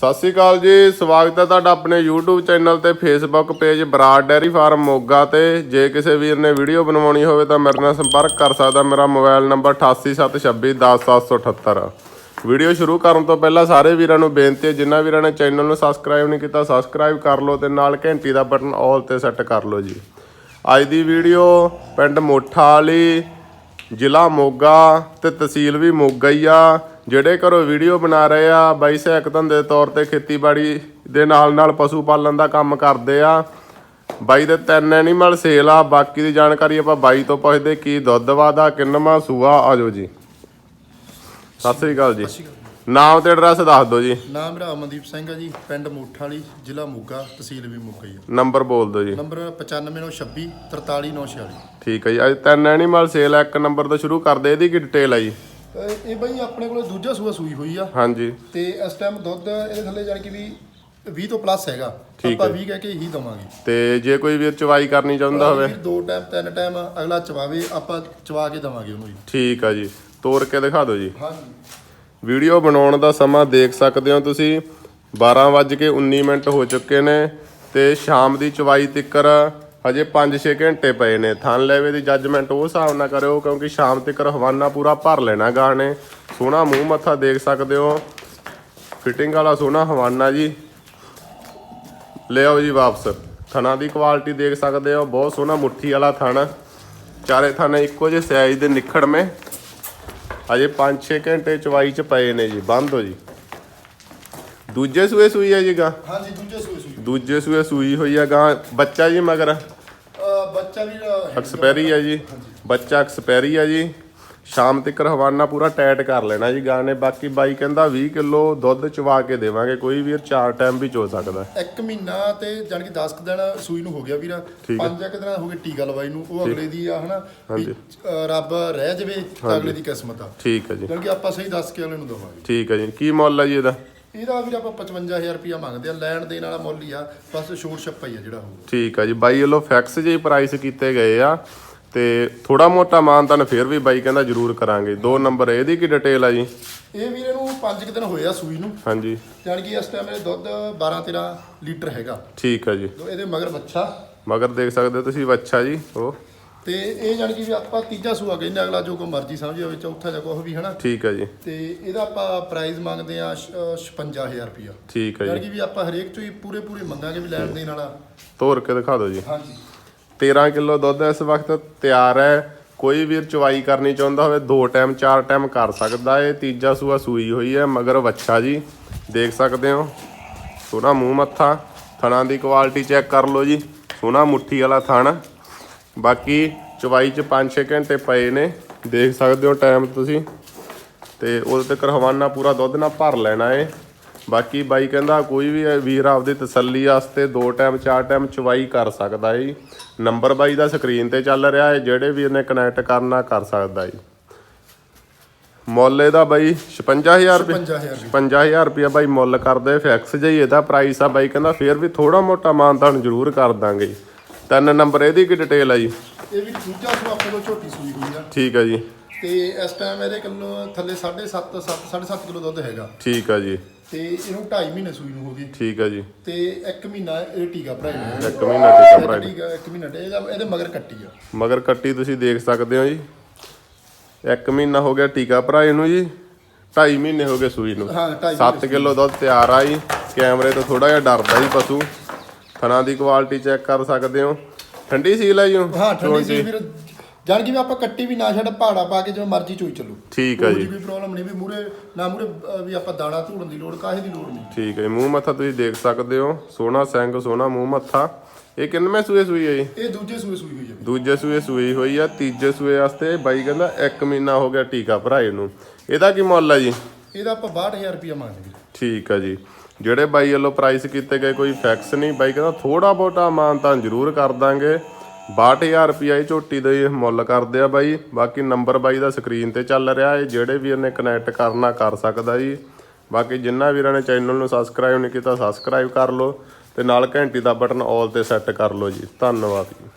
ਸਤਿ ਸ਼੍ਰੀ ਅਕਾਲ ਜੀ, ਸਵਾਗਤ ਹੈ ਤੁਹਾਡਾ ਆਪਣੇ YouTube ਚੈਨਲ ਤੇ Facebook page Brar dairy farm Moga ਤੇ। ਜੇ ਕਿਸੇ ਵੀਰ ਨੇ ਵੀਡੀਓ ਬਣਵਾਉਣੀ ਹੋਵੇ ਤਾਂ ਮੇਰੇ ਨਾਲ ਸੰਪਰਕ ਕਰ ਸਕਦਾ, ਮੇਰਾ ਮੋਬਾਈਲ ਨੰਬਰ 8876210778 ਵੀਡੀਓ ਸ਼ੁਰੂ ਕਰਨ ਤੋਂ ਪਹਿਲਾਂ ਸਾਰੇ ਵੀਰਾਂ ਨੂੰ ਬੇਨਤੀ ਹੈ, ਜਿਨ੍ਹਾਂ ਵੀਰਾਂ ਨੇ ਚੈਨਲ ਨੂੰ ਸਬਸਕ੍ਰਾਈਬ ਨਹੀਂ ਕੀਤਾ ਸਬਸਕ੍ਰਾਈਬ ਕਰ ਲਓ ਤੇ ਨਾਲ ਘੰਟੀ ਦਾ ਬਟਨ ਆਲ ਤੇ ਸੈੱਟ ਕਰ ਲਓ ਜੀ। ਅੱਜ ਦੀ ਵੀਡੀਓ ਪਿੰਡ ਮੋਠਾ ਵਾਲੀ ਜ਼ਿਲ੍ਹਾ ਮੋਗਾ ਤੇ ਤਹਿਸੀਲ ਵੀ ਮੋਗਾ ਹੀ ਆ ਜਿਹੜੇ ਘਰੋਂ ਵੀਡੀਓ ਬਣਾ ਰਹੇ ਆ, ਬਾਈ ਸਹਾਇਕ ਧੰਦੇ ਦੇ ਤੌਰ ਤੇ ਖੇਤੀਬਾੜੀ ਦੇ ਨਾਲ ਨਾਲ ਪਸ਼ੂ ਪਾਲਣ ਦਾ ਕੰਮ ਕਰਦੇ ਆ। ਬਾਈ ਦੇ ਤਿੰਨ ਐਨੀਮਲ ਸੇਲ ਆ, ਬਾਕੀ ਦੀ ਜਾਣਕਾਰੀ ਆਪਾਂ ਬਾਈ ਤੋਂ ਪੁੱਛਦੇ, ਕੀ ਦੁੱਧ ਵਾਦਾ ਕਿੰਨਵਾਂ ਸੂਆ ਆਜੋ ਜੀ। ਸਤਿ ਸ੍ਰੀ ਅਕਾਲ ਜੀ। ਨਾਮ ਤੇ ਐਡਰੈਸ ਦੱਸ ਦਿਓ ਜੀ। ਨਾਮ ਮੇਰਾ ਅਮਨਦੀਪ ਸਿੰਘ ਹੈ ਜੀ ਪਿੰਡ ਮੋਠਾ ਵਾਲੀ ਜ਼ਿਲ੍ਹਾ ਮੋਗਾ ਤਹਿਸੀਲ ਵੀ ਮੋਗਾ ਹੀ ਨੰਬਰ ਬੋਲ ਦਿਓ ਜੀ। ਨੰਬਰ 95926 43946 ਠੀਕ ਹੈ ਜੀ। ਅੱਜ ਤਿੰਨ ਐਨੀਮਲ ਸੇਲ ਆ ਇੱਕ ਨੰਬਰ ਤੋਂ ਸ਼ੁਰੂ ਕਰਦੇ ਇਹਦੀ ਕੀ ਡਿਟੇਲ ਆ ਜੀ? ਇਹ ਬਈ ਆਪਣੇ ਕੋਲ ਦੂਜਾ ਸੂਆ ਸੂਈ ਹੋਈ ਆ। ਹਾਂਜੀ। ਤੇ ਇਸ ਟਾਈਮ ਦੁੱਧ ਇਹਦੇ ਥੱਲੇ ਜਾਣ ਕਿ ਵੀ 20 ਤੋਂ ਪਲੱਸ ਹੈਗਾ। ਆਪਾਂ ਹੈ। 20 ਕਹਿ ਕੇ ਹੀ ਦਵਾਂਗੇ। ਤੇ ਜੇ ਕੋਈ ਵੀਰ ਚਵਾਈ ਕਰਨੀ ਚਾਹੁੰਦਾ ਹੋਵੇ। ਦੋ ਟਾਈਮ ਤਿੰਨ ਟਾਈਮ ਅਗਲਾ ਚਵਾਵੇ ਆਪਾਂ ਚਵਾ ਕੇ ਦਵਾਂਗੇ ਉਹਨੂੰ ਜੀ। ਠੀਕ ਆ ਜੀ। ਤੋੜ ਕੇ ਦਿਖਾ ਦਿਓ ਜੀ। ਹਾਂਜੀ। ਵੀਡੀਓ ਬਣਾਉਣ ਦਾ ਸਮਾਂ ਦੇਖ ਸਕਦੇ ਹੋ ਤੁਸੀਂ। 12:19 ਮਿੰਟ ਹੋ ਚੁੱਕੇ ਨੇ ਤੇ ਸ਼ਾਮ ਦੀ ਚਵਾਈ ਤਿੱਕਰ ਹਜੇ 5-6 ਘੰਟੇ ਪਏ ਨੇ। ਥਨ ਲੈਵੇ ਦੀ ਜੱਜਮੈਂਟ ਉਹ ਹਿਸਾਬ ਨਾਲ ਕਰਿਓ, ਕਿਉਂਕਿ ਸ਼ਾਮ ਤਿੱਕਰ ਹਵਾਨਾ ਪੂਰਾ ਭਰ ਲੈਣਾ ਗਾਣੇ ਸੋਹਣਾ ਮੂੰਹ ਮੱਥਾ ਦੇਖ ਸਕਦੇ ਹੋ। ਫਿਟਿੰਗ ਵਾਲਾ ਸੋਹਣਾ ਹਵਾਨਾ ਜੀ। ਲਿਆਓ ਜੀ ਵਾਪਸ। ਥਣਾ ਦੀ ਕੁਆਲਿਟੀ ਦੇਖ ਸਕਦੇ ਹੋ। ਬਹੁਤ ਸੋਹਣਾ ਮੁੱਠੀ ਵਾਲਾ ਥਣ। ਚਾਰੇ ਥਣ ਇੱਕੋ ਜਿਹੇ ਸਾਈਜ਼ ਦੇ ਨਿਖੜਵੇਂ। ਅਜੇ 5-6 ਘੰਟੇ ਚਵਾਈ ਚ ਪਏ ਨੇ ਜੀ ਬੰਦ ਹੋ ਜੀ। ਦੂਜੇ ਸੂਏ ਸੂਈ ਹੈ ਜੀ ਗਾਂ? ਹਾਂਜੀ ਦੂਜੇ ਸੂਏ ਸੂਈ। ਦੂਜੇ ਸੂਏ ਸੂਈ ਹੋਈ ਆ ਗਾਂ ਬੱਚਾ ਜੀ ਮਗਰ? ਬੱਚਾ ਵੀ ਐਕਸਪੈਰੀ ਆ ਜੀ। ਬੱਚਾ ਐਕਸਪੈਰੀ ਆ ਜੀ। ਸ਼ਾਮ ਤੱਕ ਹਵਾਨਾ ਪੂਰਾ ਟਾਈਟ ਕਰ ਲੈਣਾ ਜੀ ਗਾਂ ਨੇ ਬਾਕੀ ਬਾਈ ਕਹਿੰਦਾ 20 ਕਿਲੋ ਦੁੱਧ ਚਵਾ ਕੇ ਦੇਵਾਂਗੇ ਕੋਈ ਵੀਰ ਚਾਰ ਟਾਈਮ ਵੀ ਚੋ ਸਕਦਾ। ਇੱਕ ਮਹੀਨਾ ਤੇ ਜਾਣੀ ਕਿ 10 ਕੁ ਦਿਨ ਸੂਈ ਨੂੰ ਹੋ ਗਿਆ ਵੀਰਾ। ਪੰਜ ਕੁ ਦਿਨ ਹੋ ਗਏ ਟੀਕਾ ਲਵਾਈ ਨੂੰ ਉਹ ਅਗਲੇ ਦੀ ਆ ਹਨਾ? ਵੀ, ਰੱਬ ਰਹਿ ਜਵੇ ਅਗਲੇ ਦੀ ਕਿਸਮਤ ਆ। ਠੀਕ ਹੈ ਜੀ। ਜਾਣੀ ਕਿ ਆਪਾਂ ਸਹੀ ਦੱਸ ਕੇ ਅਗਲੇ ਨੂੰ ਦਵਾਂਗੇ। ਠੀਕ ਹੈ ਜੀ। ਕੀ ਮੁੱਲ ਆ ਜੀ ਇਹਦਾ? ਇਹਦਾ ਵੀਰ ਆਪਾਂ 55000 ਰੁਪਇਆ ਮੰਗਦੇ ਆ। ਲੈਣ ਦੇਣ ਵਾਲਾ ਮੁੱਲ ਹੀ ਆ ਬਸ ਛੋਟ ਛੱਪਾ ਹੀ ਆ ਜਿਹੜਾ ਉਹ ਠੀਕ ਆ ਜੀ। ਬਾਈ ਵੱਲੋਂ ਫੈਕਸ ਜਿਹੇ ਪ੍ਰਾਈਸ ਕੀਤੇ ਗਏ ਆ। ਤੇ ਥੋੜਾ ਮੋਟਾ ਮਾਨ ਤਾਂ ਫਿਰ ਵੀ ਬਾਈ ਕਹਿੰਦਾ ਜ਼ਰੂਰ ਕਰਾਂਗੇ। ਦੋ ਨੰਬਰ ਇਹਦੀ ਕੀ ਡਿਟੇਲ ਆ ਜੀ? ਇਹ ਵੀਰੇ ਨੂੰ 5 ਕੁ ਦਿਨ ਹੋਏ ਆ ਸੂਈ ਨੂੰ। ਹਾਂਜੀ। ਜਾਣੀ ਕਿ ਇਸ ਟਾਈਮ ਇਹ ਦੁੱਧ 12 13 ਲੀਟਰ ਹੈਗਾ। ਠੀਕ ਆ ਜੀ। ਤੇ ਇਹਦੇ ਮਗਰ ਬੱਚਾ ਮਗਰ ਦੇਖ ਸਕਦੇ ਹੋ ਤੁਸੀਂ ਬੱਚਾ ਜੀ ਉਹ ਤੇ ਇਹ ਜਾਣੀ ਕਿ ਵੀ ਆਪਾਂ ਤੀਜਾ ਸੂਆ ਕਹਿੰਦੇ ਅਗਲਾ ਜੋ ਕੋ ਮਰਜ਼ੀ ਸਮਝੇ ਹੋਵੇ ਚੌਥਾ ਜਾਂ ਕੁਛ ਵੀ ਹਨਾ? ਠੀਕ ਆ ਜੀ। ਤੇ ਇਹਦਾ ਆਪਾਂ ਪ੍ਰਾਈਸ ਮੰਗਦੇ ਆ 56000 ਰੁਪਇਆ। ਠੀਕ ਆ ਜੀ। ਕਿ ਵੀ ਆਪਾਂ ਹਰੇਕ ਚੋਂ ਹੀ ਪੂਰੇ ਪੂਰੇ ਮੰਗਾਂਗੇ ਵੀ ਲੈਣ ਦੇਣ ਵਾਲਾ। ਤੋਰ ਕੇ ਦਿਖਾ ਦਿਓ ਜੀ। ਹਾਂਜੀ। 13 ਕਿਲੋ ਦੁੱਧ ਇਸ ਵਕਤ ਤਿਆਰ ਹੈ। ਕੋਈ ਵੀਰ ਚਵਾਈ ਕਰਨੀ ਚਾਹੁੰਦਾ ਹੋਵੇ, ਦੋ ਟਾਈਮ, ਚਾਰ ਟਾਈਮ ਕਰ ਸਕਦਾ ਏ ਤੀਜਾ ਸੂਆ ਸੂਈ ਹੋਈ ਹੈ, ਮਗਰ ਵੱਛਾ ਜੀ। ਦੇਖ ਸਕਦੇ ਹੋ, ਸੋਹਣਾ ਮੂੰਹ ਮੱਥਾ। ਥਣਾਂ ਦੀ ਕੁਆਲਿਟੀ ਚੈੱਕ ਕਰ ਲਓ ਜੀ। ਸੋਹਣਾ ਮੁੱਠੀ ਵਾਲਾ ਥਣ। ਬਾਕੀ ਚਵਾਈ ਚ 5-6 ਘੰਟੇ ਪਏ ਨੇ। ਦੇਖ ਸਕਦੇ ਹੋ, ਟਾਈਮ ਤੁਸੀਂ। ਤੇ ਉਹਦੇ ਤੱਕ ਹਵਾਨਾ ਪੂਰਾ ਦੁੱਧ ਨਾਲ ਭਰ ਲੈਣਾ ਏ ਬਾਕੀ ਬਾਈ ਕਹਿੰਦਾ ਕੋਈ ਵੀ ਵੀਰ ਆਪਦੀ ਤਸੱਲੀ ਵਾਸਤੇ ਦੋ ਟਾਈਮ ਚਾਰ ਟਾਈਮ ਚਵਾਈ ਕਰ ਸਕਦਾ ਏ ਨੰਬਰ ਬਾਈ ਦਾ ਸਕਰੀਨ ਤੇ ਚੱਲ ਰਿਹਾ ਏ ਜਿਹੜੇ ਵੀਰ ਨੇ ਕਨੈਕਟ ਕਰਨਾ ਕਰ ਸਕਦਾ ਏ ਮੁੱਲ ਇਹਦਾ ਬਾਈ 56000 ਰੁਪਏ। 55000 ਰੁਪਏ। 55000 ਰੁਪਏ ਬਾਈ ਮੁੱਲ ਕਰਦੇ ਫਿਕਸ ਜਿਹੀ ਇਹਦਾ ਪ੍ਰਾਈਸ ਆ ਬਾਈ ਕਹਿੰਦਾ ਫੇਰ ਵੀ ਥੋੜਾ ਮੋਟਾ ਮਾਨ ਤੁਹਾਨੂੰ ਜ਼ਰੂਰ ਕਰ ਦਾਂਗੇ ਤਿੰਨ ਨੰਬਰ ਇਹਦੀ ਕੀ ਡਿਟੇਲ ਆ ਜੀ? ਇਹ ਵੀ ਦੂਜਾ ਸੂਆ ਆਪਣੇ ਕੋਲ ਝੋਟੀ ਸੂਈ ਹੋਈ ਆ। ਠੀਕ ਆ ਜੀ। ਤੇ ਇਸ ਟਾਈਮ ਇਹਦੇ ਕਿਲੋ ਥੱਲੇ 7.5 7.5 ਕਿਲੋ ਦੁੱਧ ਹੈਗਾ। ਠੀਕ ਆ ਜੀ। ਤੇ ਇਹਨੂੰ 2.5 ਮਹੀਨੇ ਸੂਈ ਨੂੰ ਹੋ ਗਈ। ਠੀਕ ਆ ਜੀ। ਤੇ 1 ਮਹੀਨਾ ਇਹ ਟੀਕਾ ਭਰਾਇਆ ਇੱਕ ਮਹੀਨਾ ਟਿਕਾ ਭਰਾਇਆ ਟੀਕਾ 1 ਮਹੀਨਾ ਤੇ ਇਹਦਾ ਇਹਦੇ ਮਗਰ ਕੱਟੀ ਆ। ਮਗਰ ਕੱਟੀ ਤੁਸੀਂ ਦੇਖ ਸਕਦੇ ਹੋ ਜੀ। ਇੱਕ ਮਹੀਨਾ ਹੋ ਗਿਆ ਟੀਕਾ ਭਰਾਏ ਨੂੰ ਜੀ। 2.5 ਮਹੀਨੇ ਹੋ ਗਏ ਸੂਈ ਨੂੰ। ਹਾਂ 2.5 7 ਕਿਲੋ ਦੁੱਧ ਤਿਆਰ ਆ ਜੀ। ਕੈਮਰੇ ਤੋਂ ਥੋੜਾ ਜਿਹਾ ਡਰਦਾ ਜੀ ਪਸ਼ੂ। ਥਣਾ ਦੀ ਕੁਆਲਿਟੀ ਚੈੱਕ ਕਰ ਸਕਦੇ ਹੋ। ਠੰਡੀ ਸੀਲ ਆ ਜੀ ਉਹ? ਹਾਂ ਠੰਡੀ ਚੋਣ ਸੀ ਦੀ? ਜਾਣ ਕਿ ਵੀ ਆਪਾਂ ਕੱਟੀ ਵੀ ਨਾ ਛੱਡ ਪਹਾੜਾ ਪਾ ਕੇ ਜਿਵੇਂ ਮਰਜ਼ੀ ਚੋਈ ਚੱਲੂ। ਠੀਕ ਆ ਕੋਈ ਜੀ। ਵੀ ਪ੍ਰੋਬਲਮ ਨਹੀਂ ਵੀ ਮੂਰੇ ਨਾ ਮੂਰੇ ਵੀ ਆਪਾਂ ਦਾਣਾ ਧੂੜਨ ਦੀ ਲੋੜ ਕਾਹੇ ਦੀ ਲੋੜ ਨਹੀਂ। ਠੀਕ ਹੈ ਮੂੰਹ ਮੱਥਾ ਤੁਸੀਂ ਦੇਖ ਸਕਦੇ ਹੋ ਸੋਹਣਾ ਸਿੰਘ ਸੋਹਣਾ ਮੂੰਹ ਮੱਥਾ। ਇਹ ਕਿੰਨਵੇਂ ਸੂਏ ਸੂਈ ਹੈ ਜੀ? ਇਹ ਦੂਜੇ ਸੂਏ ਸੂਈ ਹੋਈ ਹੈ ਦੂਜੇ ਸੂਏ ਸੂਈ ਹੋਈ ਆ ਤੀਜੇ ਸੂਏ ਵਾਸਤੇ ਬਾਈ ਕਹਿੰਦਾ 1 ਮਹੀਨਾ ਹੋ ਗਿਆ ਟੀਕਾ ਭਰਾਏ ਨੂੰ। ਇਹਦਾ ਕੀ ਮੁੱਲ ਆ ਜੀ? ਇਹਦਾ ਆਪਾਂ 62000 ਰੁਪਇਆ ਮੰਗਦੇ ਠੀਕ ਆ ਜੀ। ਜਿਹੜੇ ਬਾਈ ਵੱਲੋਂ ਪ੍ਰਾਈਸ ਕੀਤੇ ਗਏ ਕੋਈ ਫੈਕਸ ਨਹੀਂ ਬਾਈ ਕਹਿੰਦਾ ਥੋੜਾ ਬਹੁਤਾ ਮਾਨ ਤਾਂ ਜ਼ਰੂਰ ਕਰ ਦਾਂਗੇ। 62000 ਰੁਪਇਆ ਇਹ ਝੋਟੀ ਦਾ ਇਹ ਮੁੱਲ ਕਰਦੇ ਆ ਬਾਈ। ਬਾਕੀ ਨੰਬਰ ਬਾਈ ਦਾ ਸਕਰੀਨ ਤੇ ਚੱਲ ਰਿਹਾ ਹੈ ਜਿਹੜੇ ਵੀਰ ਨੇ ਕਨੈਕਟ ਕਰਨਾ ਕਰ ਸਕਦਾ ਜੀ। ਬਾਕੀ ਜਿੰਨਾ ਵੀਰਾਂ ਨੇ ਚੈਨਲ ਨੂੰ ਸਬਸਕ੍ਰਾਈਬ ਨਹੀਂ ਕੀਤਾ ਸਬਸਕ੍ਰਾਈਬ ਕਰ ਲਓ ਤੇ ਨਾਲ ਘੰਟੀ ਦਾ ਬਟਨ ਆਲ ਤੇ ਸੈੱਟ ਕਰ ਲਓ ਜੀ। ਧੰਨਵਾਦ ਜੀ।